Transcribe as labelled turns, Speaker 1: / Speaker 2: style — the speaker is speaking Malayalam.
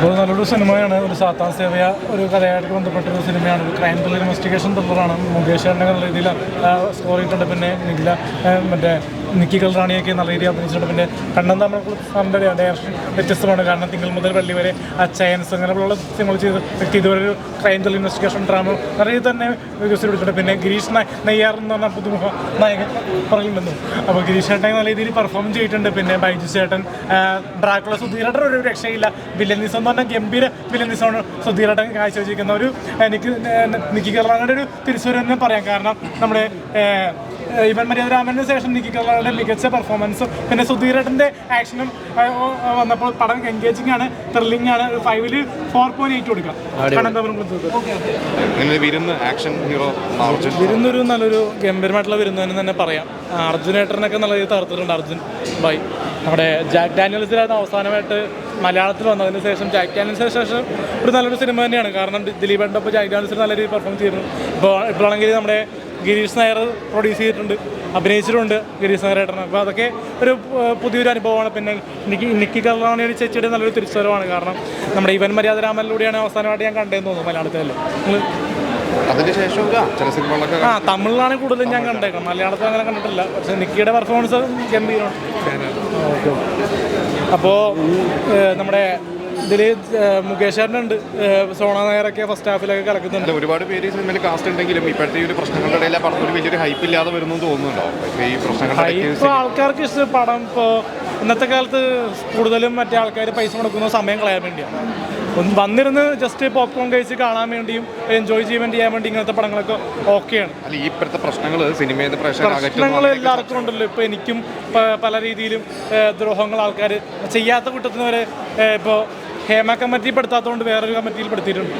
Speaker 1: അപ്പോൾ നല്ലൊരു സിനിമയാണ്. ഒരു സാത്താൻ സേവയ ഒരു കഥയായിട്ട് ബന്ധപ്പെട്ട ഒരു സിനിമയാണ്. ഒരു ക്രൈം ത്രില്ലർ ഇൻവെസ്റ്റിഗേഷൻ ത്രില്ലറാണ് മുകേഷ് എന്ന നല്ല രീതിയിൽ സ്കോർ ചെയ്തിട്ടുണ്ട്. പിന്നെ നിഖില ആ, മറ്റേ നിക്കി കൽറാണിയൊക്കെ നല്ല രീതിയിൽ അഭിനയിച്ചിട്ടുണ്ട്. പിന്നെ കണ്ണൻ നമ്മൾ സാറിന്റെ ഡയറക്ഷൻ വ്യത്യസ്തമാണ്. കാരണം തിങ്കൾ മുതൽ വെള്ളി വരെ അച്ചയൻസ് അങ്ങനെയുള്ള സിനിമകൾ ചെയ്ത് വ്യക്തി ഇതുവരെ ഒരു ക്രൈം ത്രില്ലർ ഇൻവെസ്റ്റിഗേഷൻ ഡ്രാമ നല്ല രീതിയിൽ തന്നെ വികസിപ്പിച്ചിട്ടുണ്ട് പിന്നെ ഗിരീഷ് നായ് നെയ്യാർ എന്ന് പറഞ്ഞ പുതുമുഖ നായകൻ പറയുന്നുണ്ടെന്നു അപ്പോൾ ഗിരീഷ് ചേട്ടൻ നല്ല രീതിയിൽ പെർഫോം ചെയ്തിട്ടുണ്ട്. പിന്നെ ബൈജു ചേട്ടൻ ഡ്രാക്കുള സുധീരേട്ടൻ ഒരു രക്ഷയില്ല. വില്ലനീസം എന്ന് പറഞ്ഞാൽ ഗംഭീര വില്ലനീസമാണ് സുധീരേട്ടൻ കാഴ്ചവെച്ചിരിക്കുന്ന ഒരു എനിക്ക് നിക്കി കല്ലാങ്ങളുടെ ഒരു തിരിച്ചുവരവ് പറയാം. കാരണം നമ്മുടെ ഇവൻ മര്യാദരാമന് ശേഷം നിക്കി കല്ലാളുടെ മികച്ച പെർഫോമൻസും പിന്നെ സുധീരട്ടന്റെ ആക്ഷനും വന്നപ്പോൾ പടം എൻഗേജിങ് ആണ് ത്രില്ലിംഗ് ആണ് ഫൈവിൽ ഫോർ പോയിന്റ് എയ്റ്റ് കൊടുക്കാം.
Speaker 2: ആക്ഷൻ ഹീറോ അർജുൻ
Speaker 1: വിരുന്നൊരു നല്ലൊരു ഗംഭീരമായിട്ടുള്ള വിരുന്ന് എന്ന് തന്നെ പറയാം. അർജുനേട്ടനൊക്കെ നല്ല രീതിയിൽ തകർത്തിട്ടുണ്ട്. അർജുൻ ബൈ നമ്മുടെ ജാക്ക് ഡാനിയൽസിലാണ് അവസാനമായിട്ട് മലയാളത്തിൽ വന്നതിന് ശേഷം ജാക്ക് ശേഷം ഒരു നല്ലൊരു സിനിമ തന്നെയാണ്. കാരണം ദിലീപേട്ടൻ ഒപ്പം ജാക്ക് നല്ല രീതിയിൽ പെർഫോം ചെയ്യുന്നു ഇപ്പോൾ ഇപ്പോഴാണെങ്കിൽ നമ്മുടെ ഗിരീഷ് നായർ പ്രൊഡ്യൂസ് ചെയ്തിട്ടുണ്ട്. അഭിനയിച്ചിട്ടുണ്ട് ഗിരീഷ് നായർ ഏട്ടൻ അപ്പോൾ അതൊക്കെ ഒരു പുതിയൊരു അനുഭവമാണ്. പിന്നെ നിക്കി നിക്കി കളറാണ് ഒരു ചേച്ചിയുടെ നല്ലൊരു തിരിച്ചുവരവാണ് കാരണം നമ്മുടെ ഇവൻ മര്യാദരാമനിലൂടെയാണ് അവസാനമായിട്ട് ഞാൻ കണ്ടതെന്ന് തോന്നുന്നു മലയാളത്തിലല്ലേ?
Speaker 2: ആ, ചില സിനിമകളൊക്കെ
Speaker 1: ആ തമിഴിലാണ് കൂടുതലും ഞാൻ കണ്ടേക്കുന്നത്. മലയാളത്തിൽ അങ്ങനെ കണ്ടിട്ടില്ല. പക്ഷെ നിക്കിയുടെ പെർഫോമൻസ് ഗംഭീരമാണ്. അപ്പോ നമ്മുടെ ഇതിൽ മുകേഷ് ചേട്ടനുണ്ട്. സോണ നായരൊക്കെ ഫസ്റ്റ് ഹാഫിലൊക്കെ കലക്കുന്നുണ്ട്.
Speaker 2: ഒരുപാട് പേര് ഈ സിനിമയിൽ കാസ്റ്റ് ഉണ്ടെങ്കിലും ഇപ്പോഴത്തെ ഒരു പ്രശ്നങ്ങളുടെ ഇടയിൽ ഒരു വലിയൊരു ഹൈപ്പ് ഇല്ലാതെ വരുന്നു തോന്നുന്നുണ്ടോ? ഇപ്പൊ ഈ പ്രശ്നങ്ങളുടെ ഇടയ്ക്ക്
Speaker 1: ആൾക്കാർക്ക് ഇഷ്ടം പടം ഇപ്പോൾ ഇന്നത്തെ കാലത്ത് കൂടുതലും മറ്റേ ആൾക്കാർ പൈസ മുടക്കുന്ന സമയം കളയാൻ വേണ്ടിയാണ്. ഒന്ന് വന്നിരുന്ന് ജസ്റ്റ് പോപ്കോൺ കഴിച്ച് കാണാൻ വേണ്ടിയും എൻജോയ് ചെയ്യാൻ ചെയ്യാൻ വേണ്ടി ഇങ്ങനത്തെ പടങ്ങളൊക്കെ ഓക്കെയാണ്.
Speaker 2: അല്ല ഈ ഇപ്പോഴത്തെ പ്രശ്നങ്ങൾ സിനിമയിൽ
Speaker 1: പ്രശ്നങ്ങൾ എല്ലാവർക്കും ഉണ്ടല്ലോ. ഇപ്പൊ എനിക്കും പല രീതിയിലും ദ്രോഹങ്ങൾ ആൾക്കാർ ചെയ്യാത്ത കൂട്ടത്തിന് വരെ ഇപ്പോൾ ഹേമ കമ്മിറ്റി പെടുത്താത്തതുകൊണ്ട് വേറൊരു കമ്മിറ്റിയിൽ പെടുത്തിയിട്ടുണ്ട്.